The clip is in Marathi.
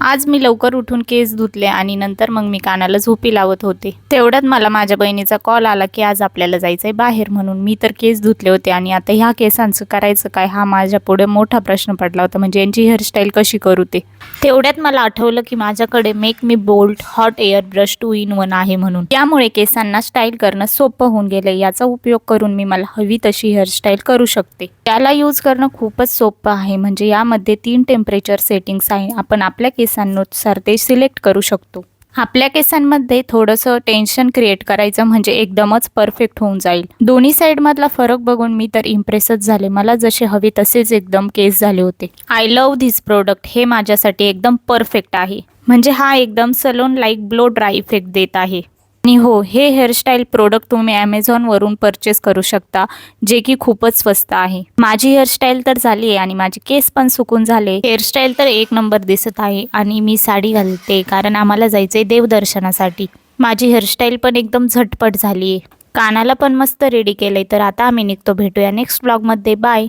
आज मी लवकर उठून केस धुतले आणि नंतर मग मी कानाला झोपी लावत होते. तेवढ्यात मला माझ्या बहिणीचा कॉल आला की आज आपल्याला जायचंय बाहेर म्हणून. मी तर केस धुतले होते आणि आता ह्या केसांचं करायचं काय हा माझ्या पुढे मोठा प्रश्न पडला होता. म्हणजे यांची हेअरस्टाईल कशी करू ते. तेवढ्यात मला आठवलं की माझ्याकडे make me bolt hot air brush two in one आहे म्हणून. त्यामुळे केसांना स्टाईल करणं सोपं होऊन गेलं याचा उपयोग करून मी मला हवी तशी हेअरस्टाईल करू शकते. त्याला यूज करणं खूपच सोपं आहे. म्हणजे यामध्ये तीन टेम्परेचर सेटिंग्स आहे. आपण आपल्या केस केसांनुसार ते सिलेक्ट करू शकतो. आपल्या केसांमध्ये थोडंसं टेन्शन क्रिएट करायचं म्हणजे एकदमच परफेक्ट होऊन जाईल. दोन्ही साईडमधला फरक बघून मी तर इम्प्रेसच झाले. मला जसे हवे तसेच एकदम केस झाले होते. आय लव धिस प्रोडक्ट हे माझ्यासाठी एकदम परफेक्ट आहे. म्हणजे हा एकदम salon like blow dry effect देत आहे. आणि हो हे हेअरस्टाईल प्रोडक्ट तुम्ही ॲमेझॉनवरून परचेस करू शकता जे की खूपच स्वस्त आहे. माझी हेअरस्टाईल तर झाली आहे आणि माझे केस पण सुकून झाले हेअरस्टाईल तर एक नंबर दिसत आहे आणि मी साडी घालते कारण आम्हाला जायचं आहे देवदर्शनासाठी. माझी हेअरस्टाईल पण एकदम झटपट झाली आहे. कानाला पण मस्त रेडी केलंय तर आता आम्ही निघतो. भेटूया नेक्स्ट ब्लॉगमध्ये बाय